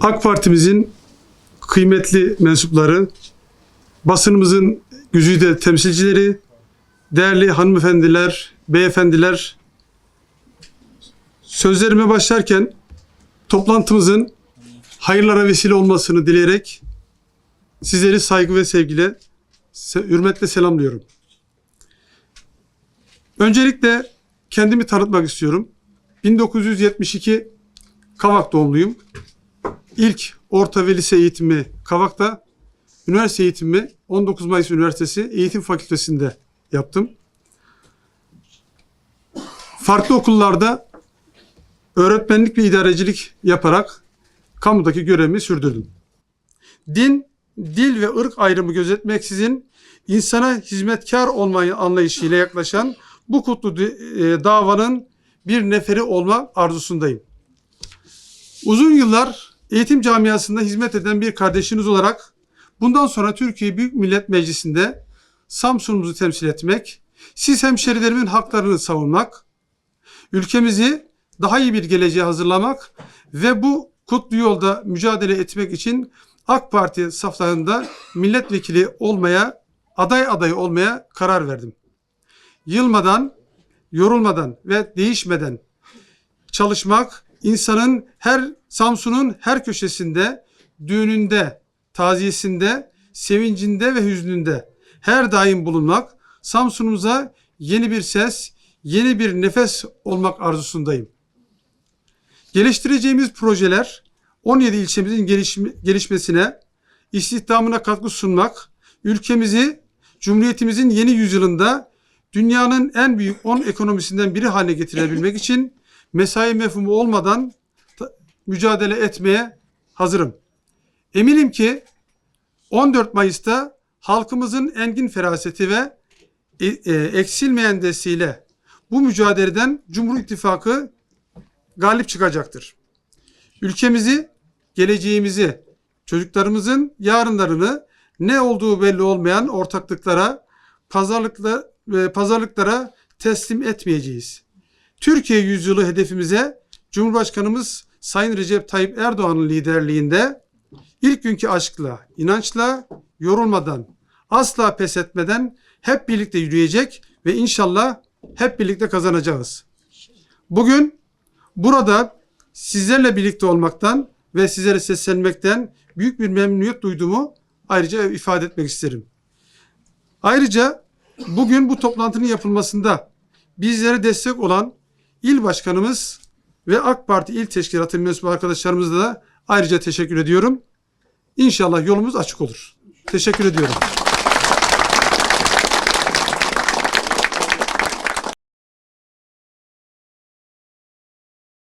AK Parti'mizin kıymetli mensupları, basınımızın güzide temsilcileri, değerli hanımefendiler, beyefendiler, sözlerime başlarken toplantımızın hayırlara vesile olmasını dileyerek sizleri saygı ve sevgiyle, se- hürmetle selamlıyorum. Öncelikle kendimi tanıtmak istiyorum. 1972 Kavak doğumluyum. İlk orta ve lise eğitimi Kavak'ta, üniversite eğitimi 19 Mayıs Üniversitesi Eğitim Fakültesi'nde yaptım. Farklı okullarda öğretmenlik ve idarecilik yaparak kamudaki görevimi sürdürdüm. Din, dil ve ırk ayrımı gözetmeksizin insana hizmetkar olmayı anlayışıyla yaklaşan bu kutlu e, davanın bir neferi olma arzusundayım. Uzun yıllar eğitim camiasında hizmet eden bir kardeşiniz olarak bundan sonra Türkiye Büyük Millet Meclisi'nde Samsun'umuzu temsil etmek, siz hemşerilerimin haklarını savunmak, ülkemizi daha iyi bir geleceğe hazırlamak ve bu kutlu yolda mücadele etmek için AK Parti saflarında milletvekili olmaya, aday adayı olmaya karar verdim. Yılmadan, yorulmadan ve değişmeden çalışmak insanın her Samsun'un her köşesinde, düğününde, taziyesinde, sevincinde ve hüznünde her daim bulunmak, Samsun'umuza yeni bir ses, yeni bir nefes olmak arzusundayım. Geliştireceğimiz projeler 17 ilçemizin gelişme- gelişmesine, istihdamına katkı sunmak, ülkemizi Cumhuriyetimizin yeni yüzyılında dünyanın en büyük 10 ekonomisinden biri haline getirebilmek için mesai mefhumu olmadan mücadele etmeye hazırım. Eminim ki 14 Mayıs'ta halkımızın engin feraseti ve e- e, eksilmeyen desteğiyle bu mücadeleden Cumhur İttifakı galip çıkacaktır. Ülkemizi, geleceğimizi, çocuklarımızın yarınlarını ne olduğu belli olmayan ortaklıklara, pazarlıkla, e, pazarlıklara teslim etmeyeceğiz. Türkiye yüzyılı hedefimize Cumhurbaşkanımız Sayın Recep Tayyip Erdoğan'ın liderliğinde ilk günkü aşkla, inançla, yorulmadan, asla pes etmeden hep birlikte yürüyecek ve inşallah hep birlikte kazanacağız. Bugün burada sizlerle birlikte olmaktan ve sizlere seslenmekten büyük bir memnuniyet duyduğumu ayrıca ifade etmek isterim. Ayrıca bugün bu toplantının yapılmasında bizlere destek olan il başkanımız ve AK Parti il teşkilatı mensubu arkadaşlarımıza da ayrıca teşekkür ediyorum. İnşallah yolumuz açık olur. Teşekkür ediyorum.